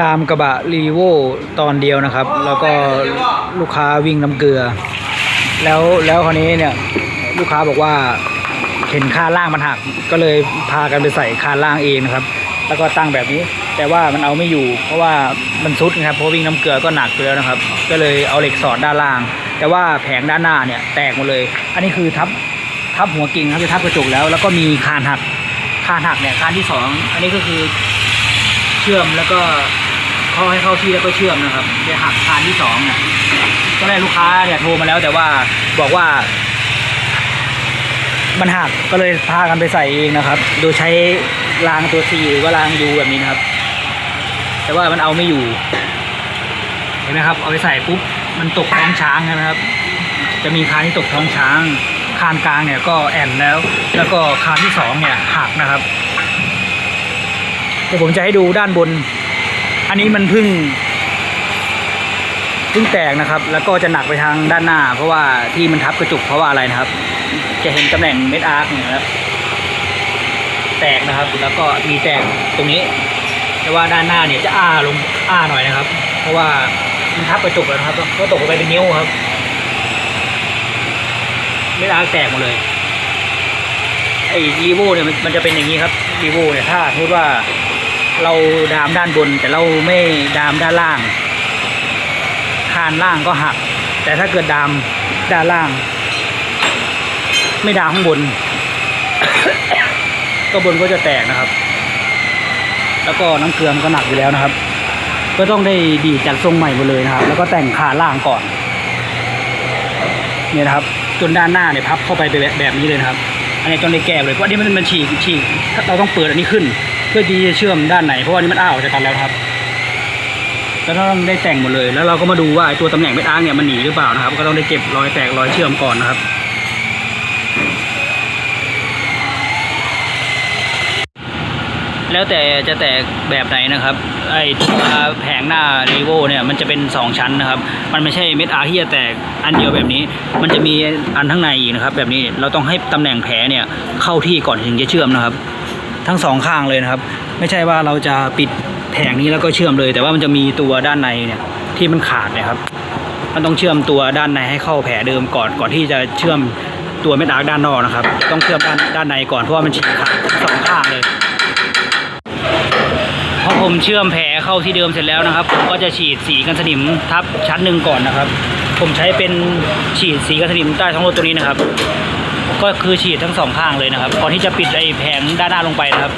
ดามกระบะรีโวตอนเดียวนะครับ แล้วก็ลูกค้าวิ่งน้ำเกลือ แล้วแล้วคราวนี้เนี่ยลูกค้าบอกว่าเห็นคานล่างมันหักก็เลยพากันไปใส่คานล่างเองนะครับ แล้วก็ตั้งแบบนี้ แต่ว่ามันเอาไม่อยู่ เพราะว่ามันซุดนะครับเพราะวิ่งน้ำเกลือก็หนักอยู่แล้วนะครับ ก็เลยเอาเหล็กสอดด้านล่าง แต่ว่าแผงด้านหน้าเนี่ยแตกหมดเลย อันนี้คือทับทับหัวกิ่งครับจะทับกระจกแล้ว แล้วก็มีคานหักคานหักเนี่ยคานที่สองอันนี้ก็คือเชื่อมแล้วก็ เขาให้เข้าที่แล้วก็เชื่อมนะครับจะหักคานที่สองเนี่ยก็ได้ลูกค้าเนี่ยโทรมาแล้วแต่ว่าบอกว่า มันหักก็เลยพากันไปใส่เองนะครับ โดยใช้รางตัวซีหรือว่ารางยูแบบนี้นะครับ แต่ว่ามันเอาไม่อยู่ เห็นไหมครับ เอาไปใส่ปุ๊บมันตกท้องช้างใช่ไหมครับ จะมีคานที่ตกท้องช้างคานกลางเนี่ยก็แอนแล้ว แล้วก็คานที่สองเนี่ยหักนะครับเดี๋ยวผมจะให้ดูด้านบน อันนี้มันเพึ่งเพึ่งแตกนะครับ แล้วก็จะหนักไปทางด้านหน้า เพราะว่าที่มันทับกระจุกเพราะว่าอะไรนะครับ จะเห็นตำแหน่งเม็ดอาร์คเนี่ยนะครับแตกนะครับ แล้วก็มีแตกตรงนี้ แต่ว่าด้านหน้าเนี่ยจะอ้าลงอ้าหน่อยนะครับ เพราะว่ามันทับกระจุกแล้วนะครับก็ตกไปเป็นนิ้วครับเม็ดอาร์คแตกหมดเลยไอ้รีโวเนี่ยมันมันจะเป็นอย่างนี้ครับรีโวเนี่ยถ้าพูดว่า เราดามด้านบน แต่เราไม่ดามด้านล่าง คานล่างก็หัก แต่ถ้าเกิดดามด้านล่าง ไม่ดามข้างบน ก็บนก็จะแตกนะครับ แล้วก็น้ำเกลือมันก็หนักอยู่แล้วนะครับ ก็ต้องได้ดีจัดทรงใหม่หมดเลยนะครับ แล้วก็แต่งคานล่างก่อนเนี่ยนะครับจนด้านหน้าเนี่ยพับเข้าไปแบบแบบนี้เลยนะครับ อันนี้ต้องได้แก้เลยเพราะอันนี้มันมันฉีกฉีกเราต้องเปิดอันนี้ขึ้น พื่อที่จะเชื่อมด้านไหนเพราะว่านี้มันอ้าออกจากกันแล้วครับแล้วต้องได้แต่งหมดเลย แล้วเราก็มาดูว่าตัวตำแหน่งเม็ดอ้าร์คเนี่ยมันหนีหรือเปล่านะครับ ก็ต้องได้เก็บรอยแตกรอยเชื่อมก่อนนะครับแล้วแต่จะแตกแบบไหนนะครับไอ้ตัวแผงหน้ารีโวเนี่ยมันจะเป็น 2 ชั้นนะครับ มันไม่ใช่เม็ดอาที่จะแตกอันเดียวแบบนี้ มันจะมีอันข้างในอีกนะครับ แบบนี้เราต้องให้ตำแหน่งแผลเนี่ยเข้าที่ก่อนถึงจะเชื่อมนะครับ ทั้งสองข้างเลยนะครับ ไม่ใช่ว่าเราจะปิดแผงนี้แล้วก็เชื่อมเลย แต่ว่ามันจะมีตัวด้านในเนี่ยที่มันขาดนะครับ มันต้องเชื่อมตัวด้านในให้เข้าแผลเดิมก่อนก่อนที่จะเชื่อมตัวเม็ดอาร์ด้านนอกนะครับ ต้องเชื่อมด้านด้านในก่อนเพราะว่ามันฉีกขาดทั้งสองข้างเลยพอผมเชื่อมแผลเข้าที่เดิมเสร็จแล้วนะครับผมก็จะฉีดสีกันสนิมทับชั้นหนึ่งก่อนนะครับ ผมใช้เป็นฉีดสีกันสนิมใต้ท้องรถตัวนี้นะครับ ก็คือฉีดทั้งสองข้างเลยนะครับก่อนที่จะปิดไอ้แผงด้านหน้าลงไปนะครับ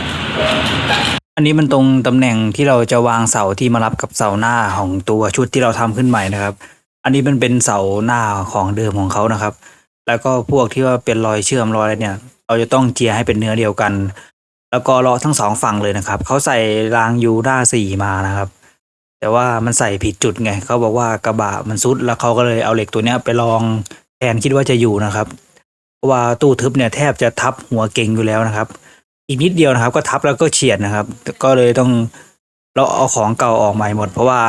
อันนี้มันตรงตำแหน่งที่เราจะวางเสาที่มารับกับเสาหน้าของตัวชุดที่เราทำขึ้นใหม่นะครับ อันนี้มันเป็นเสาหน้าของเดิมของเขานะครับ แล้วก็พวกที่ว่าเป็นรอยเชื่อมรอยอะไรเนี่ย เราจะต้องเจียให้เป็นเนื้อเดียวกัน แล้วก็เลาะทั้งสองฝั่งเลยนะครับเขาใส่รางยูด้าสี่มานะครับแต่ว่ามันใส่ผิดจุดไงเขาบอกว่ากระบะมันซุดแล้วเขาก็เลยเอาเหล็กตัวเนี้ยไปลองแทนคิดว่าจะอยู่นะครับ ว่าตู้ทึบเนี่ยแทบจะทับหัวเก่งอยู่แล้วนะครับ อีกนิดเดียวนะครับ ก็ทับแล้วก็เฉียดนะครับ ก็เลยต้องเราเอาของเก่าออกใหม่หมด เพราะว่า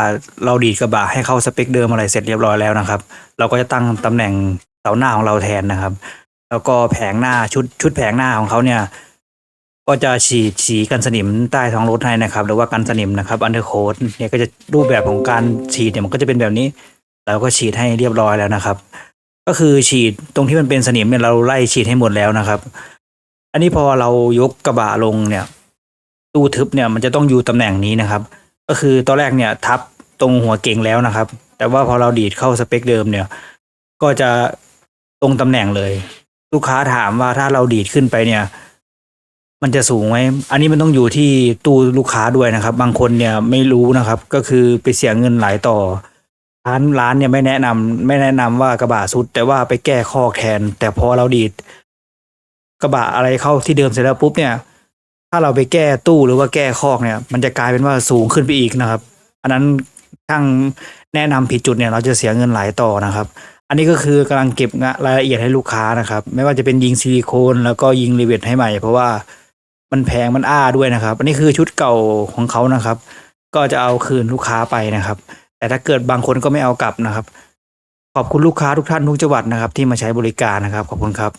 เราดีดกระบะให้เข้าสเปคเดิมอะไรเสร็จเรียบร้อยแล้วนะครับ เราก็จะตั้งตำแหน่งเสาหน้าของเราแทนนะครับ แล้วก็แผงหน้าชุดชุดแผงหน้าของเขาเนี่ยก็จะฉีดสีกันสนิมใต้ท้องรถให้นะครับ หรือว่ากันสนิมนะครับอันเดอร์โคดเนี่ยก็จะรูปแบบของการฉีดเนี่ยมันก็จะเป็นแบบนี้ แล้วก็ฉีดให้เรียบร้อยแล้วนะครับ ก็คือฉีดตรงที่มันเป็นสนิมเนี่ยเราไล่ฉีดให้หมดแล้วนะครับ อันนี้พอเรายกกระบะลงเนี่ย ตู้ทึบเนี่ยมันจะต้องอยู่ตำแหน่งนี้นะครับ ก็คือตอนแรกเนี่ยทับตรงหัวเก่งแล้วนะครับ แต่ว่าพอเราดีดเข้าสเปคเดิมเนี่ย ก็จะตรงตำแหน่งเลย ลูกค้าถามว่าถ้าเราดีดขึ้นไปเนี่ย มันจะสูงไหมอันนี้มันต้องอยู่ที่ตู้ลูกค้าด้วยนะครับ บางคนเนี่ยไม่รู้นะครับ ก็คือไปเสียเงินหลายต่อ ร้านร้านเนี่ยไม่แนะนำไม่แนะนำว่ากระบะสุด แต่ว่าไปแก้ข้อแทน แต่พอเราดีด กระบะอะไรเข้าที่เดิมเสร็จแล้วปุ๊บเนี่ย ถ้าเราไปแก้ตู้หรือว่าแก้คอกเนี่ย มันจะกลายเป็นว่าสูงขึ้นไปอีกนะครับ อันนั้นช่างแนะนำผิดจุดเนี่ย เราจะเสียเงินหลายต่อนะครับ อันนี้ก็คือกำลังเก็บรายละเอียดให้ลูกค้านะครับ ไม่ว่าจะเป็นยิงซิลิโคนแล้วก็ยิงรีเวทให้ใหม่ เพราะว่ามันแพงมันอ้าด้วยนะครับ อันนี้คือชุดเก่าของเขานะครับ ก็จะเอาคืนลูกค้าไปนะครับ แต่ถ้าเกิดบางคนก็ไม่เอากลับนะครับ ขอบคุณลูกค้าทุกท่านทุกจังหวัดนะครับ ที่มาใช้บริการนะครับ ขอบคุณครับ